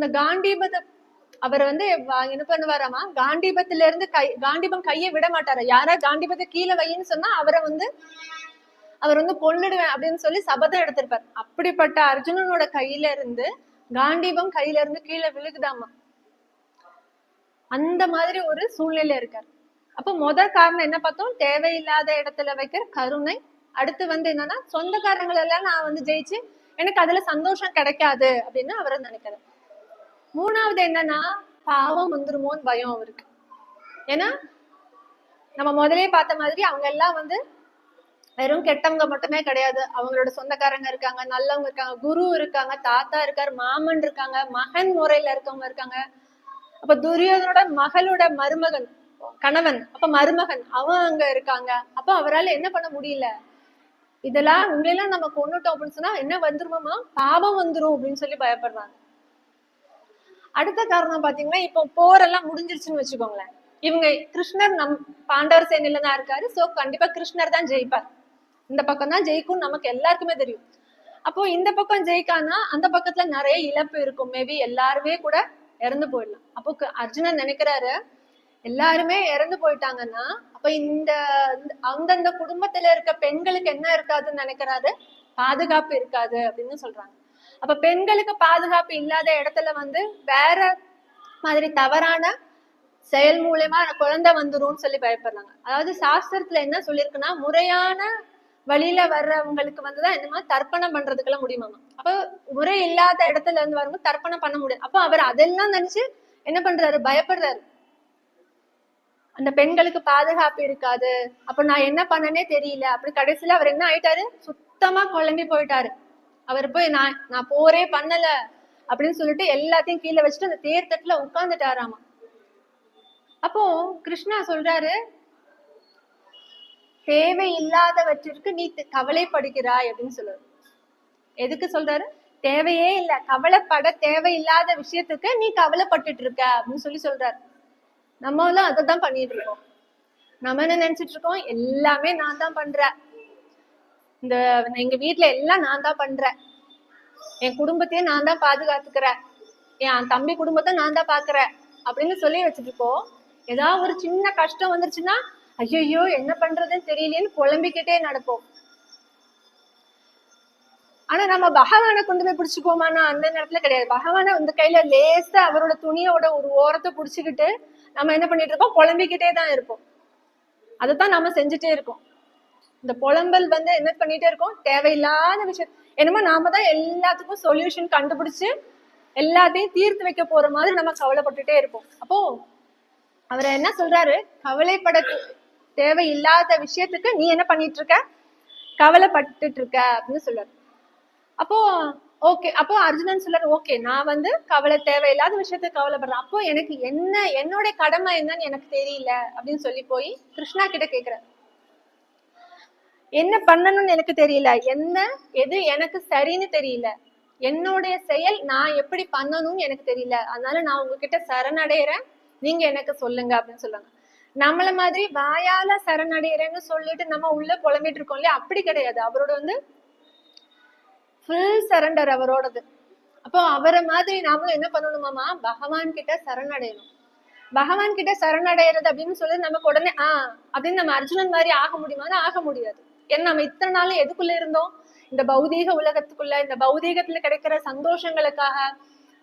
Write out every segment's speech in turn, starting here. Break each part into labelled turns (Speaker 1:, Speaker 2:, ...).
Speaker 1: So இந்த அவர் வந்து என்ன பண்ணுவாராமா? காண்டிபத்துல இருந்து கை காண்டிபம் கையை விட மாட்டாரு? யாரா காண்டிபத்தை கீழே வைன்னு சொன்னா அவரை வந்து அவர் வந்து கொன்னுடுவேன் அப்படின்னு சொல்லி சபதம் எடுத்திருப்பார். அப்படிப்பட்ட அர்ஜுனனோட கையில இருந்து காண்டிபம் கையில இருந்து கீழே விழுகுதாமா? அந்த மாதிரி ஒரு சூழ்நிலை இருக்கார். அப்ப முத காரணம் என்ன பார்த்தோம்? தேவையில்லாத இடத்துல வைக்கிற கருணை. அடுத்து வந்து என்னன்னா சொந்தக்காரங்களை எல்லாம் நான் வந்து ஜெயிச்சு எனக்கு அதுல சந்தோஷம் கிடைக்காது அப்படின்னு அவர் நினைக்கிறார். மூணாவது என்னன்னா பாவம் வந்துருமோன்னு பயம் அவருக்கு. ஏன்னா நம்ம முதலே பார்த்த மாதிரி அவங்க எல்லாம் வந்து வெறும் கெட்டவங்க மட்டுமே கிடையாது. அவங்களோட சொந்தக்காரங்க இருக்காங்க நல்லவங்க இருக்காங்க குரு இருக்காங்க தாத்தா இருக்காரு மாமன் இருக்காங்க மகன் முறையில இருக்கவங்க இருக்காங்க. அப்ப துரியோதனோட மகளோட மருமகன் கணவன் அப்ப மருமகன் அவன் அங்க இருக்காங்க. அப்ப அவரால என்ன பண்ண முடியல? இதெல்லாம் உங்களெல்லாம் நம்ம கொண்டுட்டோம் அப்படின்னு சொன்னா என்ன வந்துருமாமா பாவம் வந்துரும் அப்படின்னு சொல்லி பயப்படுறாங்க. அடுத்த காரணம் பாத்தீங்கன்னா இப்போ போரெல்லாம் முடிஞ்சிருச்சுன்னு வச்சுக்கோங்களேன். இவங்க கிருஷ்ணர் நம் பாண்டவர் சேனையில தான் இருக்காரு. சோ கண்டிப்பா கிருஷ்ணர் தான் ஜெயிப்பார். இந்த பக்கம் தான் ஜெயிக்கும் நமக்கு எல்லாருக்குமே தெரியும். அப்போ இந்த பக்கம் ஜெயிக்கானா அந்த பக்கத்துல நிறைய இழப்பு இருக்கும். மேபி எல்லாருமே கூட இறந்து போயிடலாம். அப்போ அர்ஜுனன் நினைக்கிறாரு எல்லாருமே இறந்து போயிட்டாங்கன்னா அப்ப இந்த- அந்தந்த குடும்பத்துல இருக்க பெண்களுக்கு என்ன இருக்காதுன்னு நினைக்கிறாரு? பாதுகாப்பு இருக்காது அப்படின்னு சொல்றாங்க. அப்ப பெண்களுக்கு பாதுகாப்பு இல்லாத இடத்துல வந்து வேற மாதிரி தவறான செயல் மூலியமா குழந்தை வந்துரும்னு சொல்லி பயப்படுறாங்க. அதாவது சாஸ்திரத்துல என்ன சொல்லியிருக்குன்னா முறையான வழியில வர்றவங்களுக்கு வந்துதான் என்னமா தர்ப்பணம் பண்றதுக்கெல்லாம் முடியுமாங்க அப்ப முறை இல்லாத இடத்துல இருந்து வரும்போது தர்ப்பணம் பண்ண முடியாது. அப்ப அவர் அதெல்லாம் நினைச்சு என்ன பண்றாரு? பயப்படுறாரு. அந்த பெண்களுக்கு பாதுகாப்பு இருக்காது. அப்ப நான் என்ன பண்ணனே தெரியல. அப்படி கடைசியில அவர் என்ன ஆயிட்டாரு? சுத்தமா குழம்பி போயிட்டாரு. அவர் போய் நான் நான் போரே பண்ணல அப்படின்னு சொல்லிட்டு எல்லாத்தையும் கீழே வச்சுட்டு அந்த தேர்தட்டுல உட்கார்ந்துட்டாராமா அப்போ கிருஷ்ணா சொல்றாரு தேவையில்லாதவற்றிற்கு நீ கவலைப்படுகிறாய் அப்படின்னு சொல்றாரு எதுக்கு சொல்றாரு? தேவையே இல்ல கவலைப்பட தேவையில்லாத விஷயத்துக்கு நீ கவலைப்பட்டுட்டு இருக்க அப்படின்னு சொல்லி சொல்றாரு. நம்மளும் அதை தான் பண்ணிட்டு இருக்கோம் நம்ம என்ன நினைச்சிட்டு இருக்கோம் எல்லாமே நான் தான் பண்றேன். இந்த எங்க வீட்டுல எல்லாம் நான் தான் பண்றேன். என் குடும்பத்தையும் நான் தான் பாதுகாத்துக்கிறேன். என் தம்பி குடும்பத்தை நான் தான் பாக்குறேன். அப்படின்னு சொல்லி வச்சுட்டு இருக்கோம் ஏதாவது ஒரு சின்ன கஷ்டம் வந்துருச்சுன்னா ஐயோ என்ன பண்றதுன்னு தெரியலையேன்னு குழம்பிக்கிட்டே நடப்போம். ஆனா நம்ம பகவானை கொண்டு போய் பிடிச்சுக்கோமானா அந்த நேரத்துல கிடையாது. பகவானை இந்த கையில லேசா அவரோட துணியோட ஒரு ஓரத்தை புடிச்சுக்கிட்டு நம்ம என்ன பண்ணிட்டு இருக்கோம் குழம்பிக்கிட்டே தான் இருப்போம். அதைத்தான் நம்ம செஞ்சுட்டே இருக்கோம். இந்த புலம்பல் வந்து என்ன பண்ணிட்டே இருக்கோம்? தேவையில்லாத விஷயம். என்னமோ நாம தான் எல்லாத்துக்கும் சொல்யூஷன் கண்டுபிடிச்சு எல்லாத்தையும் தீர்த்து வைக்க போற மாதிரி நம்ம கவலைப்பட்டுட்டே இருப்போம். அப்போ அவர் என்ன சொல்றாரு? கவலைப்பட தேவையில்லாத விஷயத்துக்கு நீ என்ன பண்ணிட்டு இருக்க கவலைப்பட்டுட்டு இருக்க அப்படின்னு சொல்றாரு. அப்போ ஓகே அப்போ அர்ஜுனன் சொல்றாரு ஓகே நான் வந்து கவலை தேவையில்லாத விஷயத்துக்கு கவலைப்படுறேன். அப்போ எனக்கு என்ன என்னோட கடமை என்னன்னு எனக்கு தெரியல அப்படின்னு சொல்லி போய் கிருஷ்ணா கிட்ட கேக்குறாரு. என்ன பண்ணணும்னு எனக்கு தெரியல. என்ன எது எனக்கு சரின்னு தெரியல. என்னுடைய செயல் நான் எப்படி பண்ணணும்னு எனக்கு தெரியல. அதனால நான் உங்ககிட்ட சரணடைகிறேன் நீங்க எனக்கு சொல்லுங்க அப்படின்னு சொல்லுவாங்க. நம்மள மாதிரி வாயால சரணடைகிறேன்னு சொல்லிட்டு நம்ம உள்ள புலம்பிட்டு இருக்கோம் இல்லையா? அப்படி கிடையாது. அவரோட வந்து ஃபுல் சரண்டர் அவரோடது. அப்போ அவரை மாதிரி நாமளும் என்ன பண்ணணுமாமா? பகவான் கிட்ட சரணடையணும். பகவான் கிட்ட சரணடைகிறது அப்படின்னு சொல்லி நமக்கு உடனே ஆஹ் அப்படின்னு நம்ம அர்ஜுனன் மாதிரி ஆக முடியுமான்னு ஆக முடியாது. ஏன்னா நம்ம இத்தனை நாள் எதுக்குள்ள இருந்தோம்? இந்த பௌதீக உலகத்துக்குள்ள இந்த பௌதீகத்துல கிடைக்கிற சந்தோஷங்களுக்காக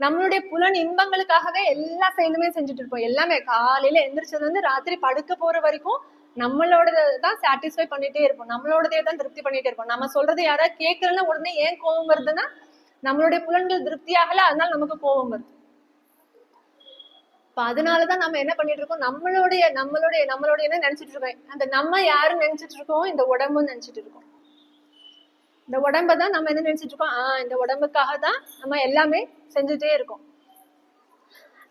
Speaker 1: நம்மளுடைய புலன் இன்பங்களுக்காகவே எல்லா செயலுமே செஞ்சுட்டு இருப்போம். எல்லாமே காலையில எந்திரிச்சது வந்து ராத்திரி படுக்க போற வரைக்கும் நம்மளோட தான் சாட்டிஸ்ஃபை பண்ணிட்டே இருப்போம். நம்மளோடதே தான் திருப்தி பண்ணிட்டே இருப்போம். நம்ம சொல்றது யாராவது கேட்கலன்னா உடனே ஏன் கோபம் வருதுன்னா நம்மளுடைய புலன்கள் திருப்தி ஆகல அதனால நமக்கு கோபம் வருது. இப்ப அதனாலதான் நம்ம என்ன பண்ணிட்டு இருக்கோம்? நம்மளுடைய நம்மளுடைய நம்மளுடைய என்ன நினைச்சிட்டு இருக்கோம்? அந்த நம்ம யாருன்னு நினைச்சிட்டு இருக்கோம்? இந்த உடம்புன்னு நினைச்சிட்டு இருக்கோம். இந்த உடம்ப தான் நம்ம என்ன நினைச்சிட்டு இருக்கோம்? ஆஹ் இந்த உடம்புக்காக தான் நம்ம எல்லாமே செஞ்சுட்டே இருக்கோம்.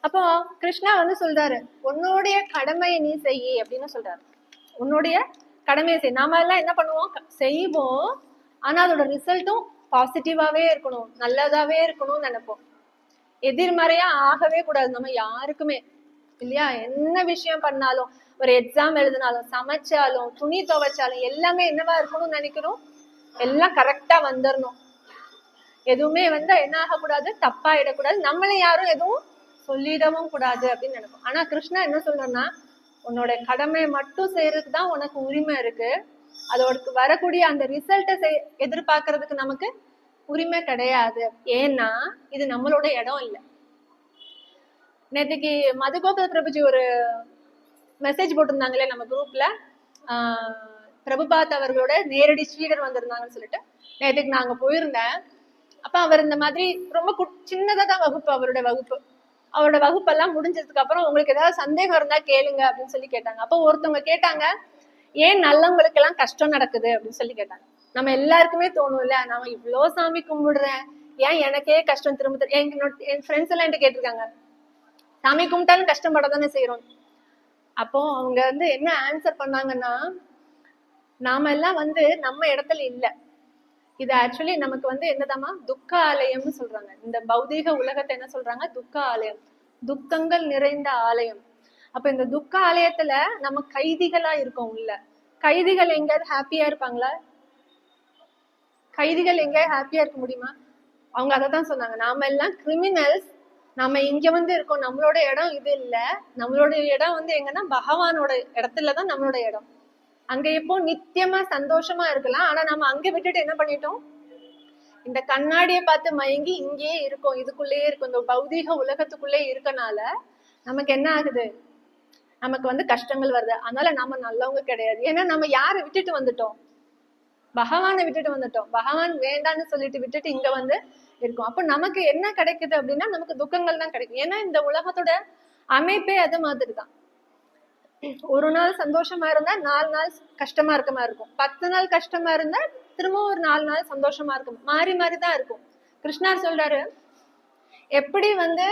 Speaker 1: அப்போ கிருஷ்ணா வந்து சொல்றாரு உன்னுடைய கடமையை நீ செய் அப்படின்னு சொல்றாரு. உன்னுடைய கடமையை செய். நாம எல்லாம் என்ன பண்ணுவோம்? செய்வோம். ஆனா அதோட ரிசல்ட்டும் பாசிட்டிவாவே இருக்கணும். நல்லதாவே இருக்கணும்னு நினைப்போம். எதிர்மறையா ஆகவே கூடாது. நம்ம யாருக்குமே இல்லையா? என்ன விஷயம் பண்ணாலும் ஒரு எக்ஸாம் எழுதினாலும் சமைச்சாலும் துணி துவைச்சாலும் எல்லாமே என்னவா இருக்கணும்னு நினைக்கிறோம் எல்லாம் கரெக்டா வந்துடணும் எதுவுமே வந்து என்ன ஆகக்கூடாது? தப்பாயிடக்கூடாது. நம்மளை யாரும் எதுவும் சொல்லிடவும் கூடாது அப்படின்னு நினைப்போம். ஆனா கிருஷ்ணா என்ன சொல்றேன்னா உன்னோட கடமையை மட்டும் செய்யறதுக்கு தான் உனக்கு உரிமை இருக்கு. அதோட வரக்கூடிய அந்த ரிசல்ட்டை எதிர்பார்க்கறதுக்கு நமக்கு உரிமை கிடையாது. ஏன்னா இது நம்மளோட இடம் இல்லை. நேற்றுக்கு மதுகோபால பிரபுஜி ஒரு மெசேஜ் போட்டிருந்தாங்களே நம்ம குரூப்ல பிரபுபாத் அவர்களோட நேரடி ஸ்வீடர் வந்திருந்தாங்கன்னு சொல்லிட்டு. நேற்றுக்கு நாங்க போயிருந்தேன். அப்ப அவர் இந்த மாதிரி ரொம்ப குட்- சின்னதா தான் வகுப்பு அவரோட வகுப்பு. அவரோட வகுப்பெல்லாம் முடிஞ்சதுக்கு அப்புறம் உங்களுக்கு ஏதாவது சந்தேகம் இருந்தா கேளுங்க அப்படின்னு சொல்லி கேட்டாங்க. அப்போ ஒருத்தவங்க கேட்டாங்க ஏன் நல்லவங்களுக்கு எல்லாம் கஷ்டம் நடக்குது? அப்படின்னு சொல்லி கேட்டாங்க. நம்ம எல்லாருக்குமே தோணும்ல நான் இவ்வளோ சாமி கும்பிடுறேன். ஏன் எனக்கே கஷ்டம் திரும்ப திரு- என் என்னோட- என் ஃப்ரெண்ட்ஸ் எல்லாம் என்கிட்ட கேட்டிருக்காங்க. சாமி கும்பிட்டாலும் கஷ்டப்பட தானே செய்யறோம் அப்போ அவங்க வந்து என்ன ஆன்சர் பண்ணாங்கன்னா நாம எல்லாம் வந்து நம்ம இடத்துல இல்ல. இது ஆக்சுவலி நமக்கு வந்து என்னதாமா துக்க ஆலயம்னு சொல்றாங்க. இந்த பௌதீக உலகத்தை என்ன சொல்றாங்க? துக்க ஆலயம். துக்கங்கள் நிறைந்த ஆலயம். அப்ப இந்த துக்க ஆலயத்துல நம்ம கைதிகளா இருக்கோம் உள்ள கைதிகள் எங்கேயாவது ஹாப்பியா இருப்பாங்களா? கைதிகள் எங்கேயாவது ஹாப்பியா இருக்க முடியுமா? அவங்க அதை தான் சொன்னாங்க. நாம எல்லாம் கிரிமினல்ஸ் நாம இங்க வந்து இருக்கோம். நம்மளோட இடம் இது இல்ல. நம்மளோட இடம் வந்து எங்கன்னா பகவானோட இடத்துல தான் நம்மளோட இடம். அங்க எப்போ நித்தியமா சந்தோஷமா இருக்கலாம். ஆனா நம்ம அங்க விட்டுட்டு என்ன பண்ணிட்டோம்? இந்த கண்ணாடியை பார்த்து மயங்கி இங்கேயே இருக்கோம். இதுக்குள்ளேயே இருக்கும். இந்த பௌதீக உலகத்துக்குள்ளே இருக்கனால நமக்கு என்ன ஆகுது? நமக்கு வந்து கஷ்டங்கள் வருது. அதனால நாம நல்லவங்க கிடையாது. ஏன்னா நம்ம யாரை விட்டுட்டு வந்துட்டோம்? பகவானை விட்டுட்டு வந்துட்டோம். பகவான் வேண்டான்னு சொல்லிட்டு விட்டுட்டு இங்க வந்து இருக்கும். அப்போ நமக்கு என்ன கிடைக்குது அப்படின்னா நமக்கு துக்கங்கள் தான் கிடைக்கும். ஏன்னா இந்த உலகத்தோட அமைப்பே அது மாதிரி தான். ஒரு நாள் சந்தோஷமா இருந்தா நாலு நாள் கஷ்டமா இருக்க மாதிரி இருக்கும். பத்து நாள் கஷ்டமா இருந்தா திரும்பவும் ஒரு நாலு நாள் சந்தோஷமா இருக்கும் மாறி மாறி தான் இருக்கும். கிருஷ்ணார் சொல்றாரு எப்படி வந்து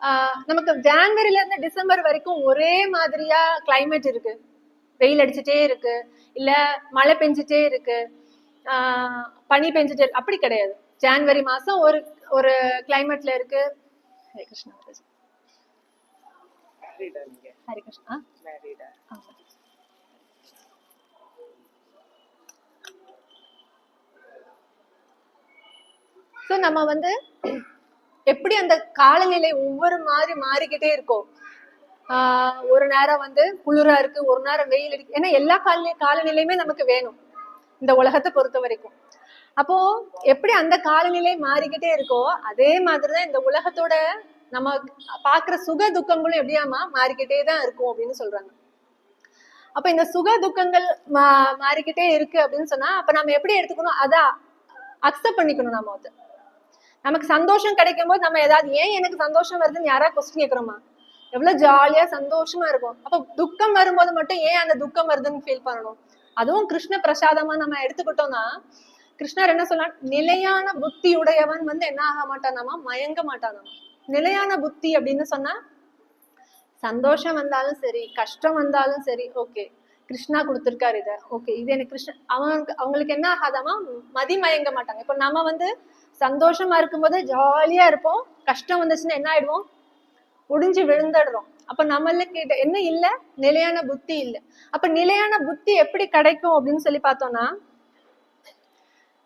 Speaker 1: ஆஹ் நமக்கு ஜான்வரில இருந்து டிசம்பர் வரைக்கும் ஒரே மாதிரியா கிளைமேட் இருக்கு. வெயில் அடிச்சுட்டே இருக்கு. இல்ல மழை பெஞ்சிட்டே இருக்கு. ஆஹ் பனி பெஞ்சிட்டே அப்படி கிடையாது. ஜான்வரி மாசம் ஒரு ஒரு கிளைமேட்ல இருக்கு. ஹரே கிருஷ்ணா ஹரே கிருஷ்ணா. ஸோ நம்ம வந்து எப்படி அந்த காலநிலை ஒவ்வொரு மாதிரி மாறிக்கிட்டே இருக்கும் ஒரு நேரம் வந்து குளிரா இருக்கு ஒரு நேரம் வெயில் இருக்கு ஏன்னா எல்லா கால காலநிலையுமே நமக்கு வேணும் இந்த உலகத்தை பொறுத்த வரைக்கும். அப்போ எப்படி அந்த காலநிலை மாறிக்கிட்டே இருக்கோ அதே மாதிரிதான் இந்த உலகத்தோட நம்ம பாக்குற சுக துக்கங்களும் எப்படியாமா மாறிக்கிட்டே தான் இருக்கும் அப்படின்னு சொல்றாங்க. அப்ப இந்த சுக துக்கங்கள் மா மாறிக்கிட்டே இருக்கு அப்படின்னு சொன்னா அப்ப நம்ம எப்படி எடுத்துக்கணும்? அதான் அக்செப்ட் பண்ணிக்கணும் நம்ம வந்து. நமக்கு சந்தோஷம் கிடைக்கும் போது நம்ம ஏதாவது ஏன் எனக்கு சந்தோஷம் வருதுன்னு யாராவது கொஸ்டின் கேட்கிறோமா எவ்வளவு ஜாலியா சந்தோஷமா இருக்கும். அப்ப துக்கம் வரும்போது மட்டும் ஏன் அந்த துக்கம் வருதுன்னு ஃபீல் பண்ணணும்? அதுவும் கிருஷ்ண பிரசாதமா நம்ம எடுத்துக்கிட்டோம்னா கிருஷ்ணர் என்ன சொல்லலாம் நிலையான புத்தி உடையவன் வந்து என்ன ஆக மாட்டானாமா? மயங்க மாட்டானாமா? நிலையான புத்தி அப்படின்னு சொன்னா சந்தோஷம் வந்தாலும் சரி கஷ்டம் வந்தாலும் சரி ஓகே கிருஷ்ணா கொடுத்துருக்காரு இதை. ஓகே இது எனக்கு கிருஷ்ண அவனுக்கு அவங்களுக்கு என்ன ஆகாதாமா? மதி மயங்க மாட்டாங்க. இப்போ நம்ம வந்து சந்தோஷமா இருக்கும்போது ஜாலியா இருப்போம். கஷ்டம் வந்துச்சுன்னா என்ன ஆயிடுவோம்? ஒடிஞ்சு விழுந்துடுறோம். அப்ப நம்மள என்ன இல்ல? நிலையான புத்தி இல்ல. அப்ப நிலையான புத்தி எப்படி கிடைக்கும் அப்படின்னு சொல்லி பார்த்தோம்னா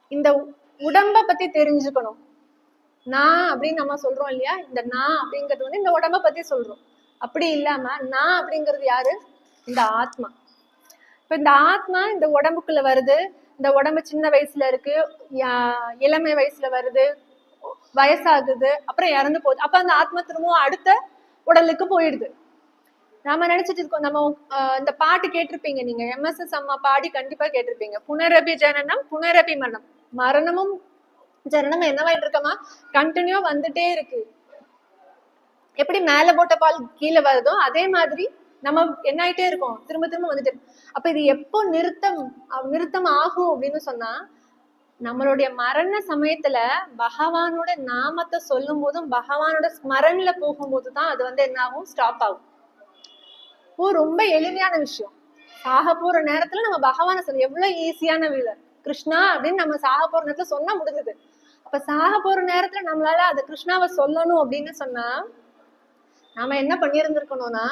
Speaker 1: இந்த உடம்ப பத்தி தெரிஞ்சுக்கணும். நான் அப்படின்னு நம்ம சொல்றோம் இல்லையா? இந்த நான் அப்படிங்கிறது வந்து இந்த உடம்ப பத்தி சொல்றோம். அப்படி இல்லாம நான் அப்படிங்கிறது யாரு? இந்த ஆத்மா. இப்ப இந்த ஆத்மா இந்த உடம்புக்குள்ள வருது. இந்த உடம்பு சின்ன வயசுல இருக்கு. யா- இளமை வயசுல வருது. வயசாகுது. அப்புறம் இறந்து போகுது. அப்ப அந்த ஆத்மா திரும்பவும் அடுத்த உடலுக்கு போயிடுது. நாம நினைச்சிட்டு இருக்கோம் நம்ம இந்த பாட்டு கேட்டிருப்பீங்க நீங்க எம்எஸ்எஸ் அம்மா பாடி கண்டிப்பா கேட்டிருப்பீங்க. புனரபி ஜனனம் புனரபி மரணம். மரணமும் ஜனனம் என்னவாயிட்டு இருக்கமா? கண்டினியூ வந்துட்டே இருக்கு. எப்படி மேல போட்ட பால் கீழே வருதோ அதே மாதிரி நம்ம என்ன ஆயிட்டே இருக்கோம் திரும்ப திரும்ப வந்துட்டு அப்ப இது எப்போ நிறுத்தம் அஹ் நிறுத்தம் ஆகும் அப்படின்னு சொன்னா நம்மளுடைய மரண சமயத்துல பகவானோட நாமத்தை சொல்லும் போதும் பகவானோட ஸ்மரண்ல போகும்போது தான் அது வந்து என்ன ஆகும் ஸ்டாப் ஆகும். ஓ ரொம்ப எளிமையான விஷயம். சாக போற நேரத்துல நம்ம பகவானை சொல்ல எவ்வளவு ஈஸியான வீலர் கிருஷ்ணா அப்படின்னு நம்ம சாக போற நேரத்துல சொன்னா முடிஞ்சது. அப்ப சாக போற நேரத்துல நம்மளால அதை கிருஷ்ணாவை சொல்லணும் அப்படின்னு சொன்னா நாம என்ன பண்ணியிருந்திருக்கணும்னா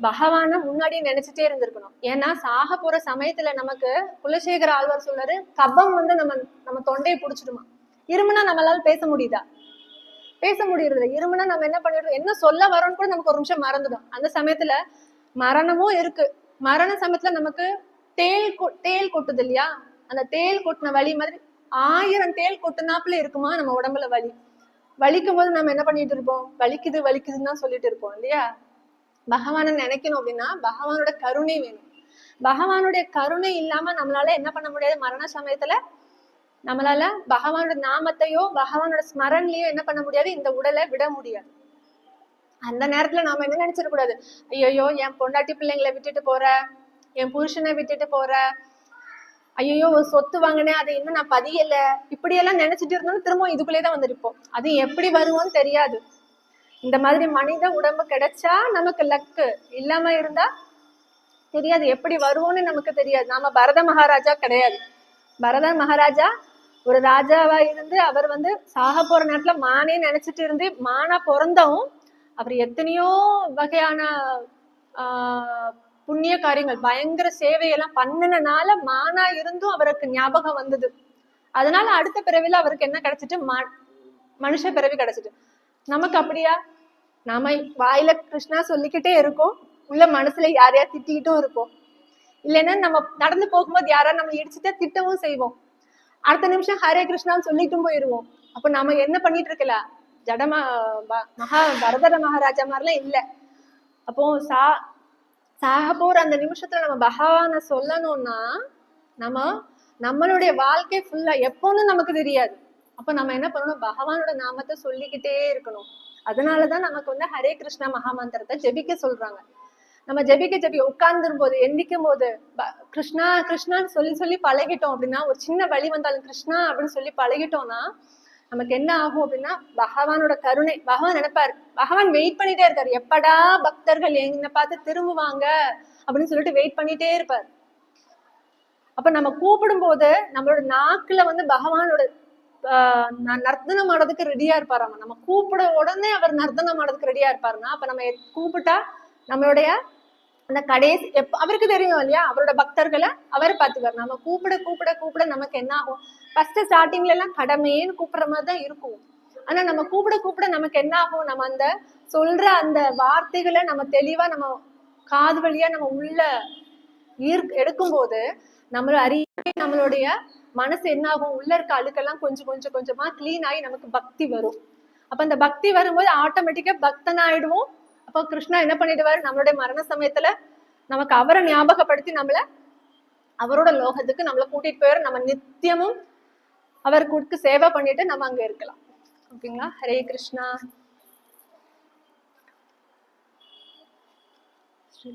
Speaker 1: பகவானை முன்னாடி நினைச்சிட்டே இருந்திருக்கணும். ஏன்னா சாக போற சமயத்துல நமக்கு குலசேகர ஆழ்வார் சொல்றாரு கபம் வந்து நம்ம நம்ம தொண்டையை புடிச்சிடுமா? இருமுனா நம்மளால பேச முடியுதா? பேச முடியறது இருமுனா நம்ம என்ன பண்ணிடுறோம்? என்ன சொல்ல வரோம்னு கூட நமக்கு ஒரு நிமிஷம் மறந்துடும். அந்த சமயத்துல மரணமும் இருக்கு. மரண சமயத்துல நமக்கு தேல் கொ- தேல் கொட்டுது இல்லையா? அந்த தேல் கொட்டின வலி மாதிரி ஆயிரம் தேல் கொட்டுனாப்புல இருக்குமா நம்ம உடம்புல வலி? வலிக்கும் போது நம்ம என்ன பண்ணிட்டு இருப்போம்? வலிக்குது வலிக்குதுன்னு தான் சொல்லிட்டு இருப்போம் இல்லையா? பகவானை நினைக்கணும் அப்படின்னா பகவானோட கருணை வேணும். பகவானுடைய கருணை இல்லாம நம்மளால என்ன பண்ண முடியாது? மரண சமயத்துல நம்மளால பகவானோட நாமத்தையோ பகவானோட ஸ்மரன்லயோ என்ன பண்ண முடியாது? இந்த உடலை விட முடியாது. அந்த நேரத்துல நாம என்ன நினைச்சிடக்கூடாது ஐயோ என் பொண்டாட்டி பிள்ளைங்களை விட்டுட்டு போற என் புருஷனை விட்டுட்டு போற ஐயோ ஒரு சொத்து வாங்கினேன் அதை இன்னும் நான் பதியல. இப்படி எல்லாம் நினைச்சிட்டு இருந்தாலும் திரும்ப இதுக்குள்ளே தான் வந்திருப்போம். அது எப்படி வருவோம்னு தெரியாது. இந்த மாதிரி மனித உடம்பு கிடைச்சா நமக்கு லக்கு இல்லாம இருந்தா தெரியாது. எப்படி வருவோம்னு நமக்கு தெரியாது. நாம பரத மகாராஜா கிடையாது. பரத மகாராஜா ஒரு ராஜாவா இருந்து அவர் வந்து சாக போற நேரத்துல மானே நினைச்சிட்டு இருந்து மானா பிறந்தவும் அவர் எத்தனையோ வகையான ஆஹ் புண்ணிய காரியங்கள் பயங்கர சேவையெல்லாம் பண்ணினால மானா இருந்தும் அவருக்கு ஞாபகம் வந்தது. அதனால அடுத்த பிறவில அவருக்கு என்ன கிடைச்சிட்டு? ம- மனுஷ பிறவி கிடைச்சிட்டு. நமக்கு அப்படியா? நாம வாயில கிருஷ்ணா சொல்லிக்கிட்டே இருக்கோம். உள்ள மனசுல யாரையா திட்டிக்கிட்டும் இருப்போம். இல்லைன்னா நம்ம நடந்து போகும்போது யாரா நம்ம இடிச்சுட்டா திட்டவும் செய்வோம். அடுத்த நிமிஷம் ஹரே கிருஷ்ணான்னு சொல்லிட்டும் போயிருவோம். அப்ப நாம என்ன பண்ணிட்டு இருக்கல? ஜடமா மகா பரதர மகாராஜா மாதிரிலாம் இல்ல. அப்போ சா சாக போற அந்த நிமிஷத்துல நம்ம பகவான சொல்லணும்னா நம்ம நம்மளுடைய வாழ்க்கை ஃபுல்லா எப்போன்னு நமக்கு தெரியாது. அப்ப நம்ம என்ன பண்ணணும்? பகவானோட நாமத்தை சொல்லிக்கிட்டே இருக்கணும். அதனாலதான் நமக்கு வந்து ஹரே கிருஷ்ணா மகாமந்திரத்தை ஜெபிக்க சொல்றாங்க. நம்ம ஜெபிக்க ஜெபி உட்கார்ந்துரும் போது எந்திக்கும் போது ப- கிருஷ்ணா கிருஷ்ணான்னு சொல்லி சொல்லி பழகிட்டோம் அப்படின்னா ஒரு சின்ன வழி வந்தாலும் கிருஷ்ணா அப்படின்னு சொல்லி பழகிட்டோம்னா நமக்கு என்ன ஆகும் அப்படின்னா பகவானோட கருணை பகவான் நினைப்பாரு. பகவான் வெயிட் பண்ணிட்டே இருக்காரு. எப்படா பக்தர்கள் என்னை பார்த்து திரும்புவாங்க அப்படின்னு சொல்லிட்டு வெயிட் பண்ணிட்டே இருப்பார். அப்ப நம்ம கூப்பிடும் போது நம்மளோட நாக்குல வந்து பகவானோட நர்த்தனம் ஆடுறதுக்கு ரெடியா இருப்பாராம்? நம்ம கூப்பிட உடனே அவர் நர்த்தனம் ஆடுறதுக்கு ரெடியா இருப்பாருன்னா அப்ப நம்ம கூப்பிட்டா நம்மளுடைய அந்த கடைசி எப்ப அவருக்கு தெரியும் இல்லையா? அவரோட பக்தர்களை அவர் பார்த்துக்காரு நம்ம கூப்பிட கூப்பிட கூப்பிட நமக்கு என்ன ஆகும்? ஃபர்ஸ்ட் ஸ்டார்டிங்ல எல்லாம் கடமையேன்னு கூப்பிடுற மாதிரி தான் இருக்கும். ஆனா நம்ம கூப்பிட கூப்பிட நமக்கு என்ன ஆகும்? நம்ம அந்த சொல்ற அந்த வார்த்தைகளை நம்ம தெளிவா நம்ம காது வழியா நம்ம உள்ள ஈர்க் எடுக்கும்போது நம்மளோட அறிய நம்மளுடைய மனசு என்ன ஆகும் உள்ள இருக்க அழுக்கெல்லாம் கொஞ்சம் கொஞ்சம் கொஞ்சமா கிளீன் ஆகி நமக்கு பக்தி வரும். அப்ப அந்த பக்தி வரும்போது ஆட்டோமேட்டிக்கா பக்தன் ஆயிடுவோம் அப்போ கிருஷ்ணா என்ன பண்ணிடுவாரு? நம்மளுடைய மரண சமயத்துல நமக்கு அவரை ஞாபகப்படுத்தி நம்மள அவரோட லோகத்துக்கு நம்மளை கூட்டிட்டு போயிரு. நம்ம நித்தியமும் அவர் அவருக்கு சேவை பண்ணிட்டு நம்ம அங்க இருக்கலாம். ஓகேங்களா? ஹரே கிருஷ்ணா. ஸ்ரீ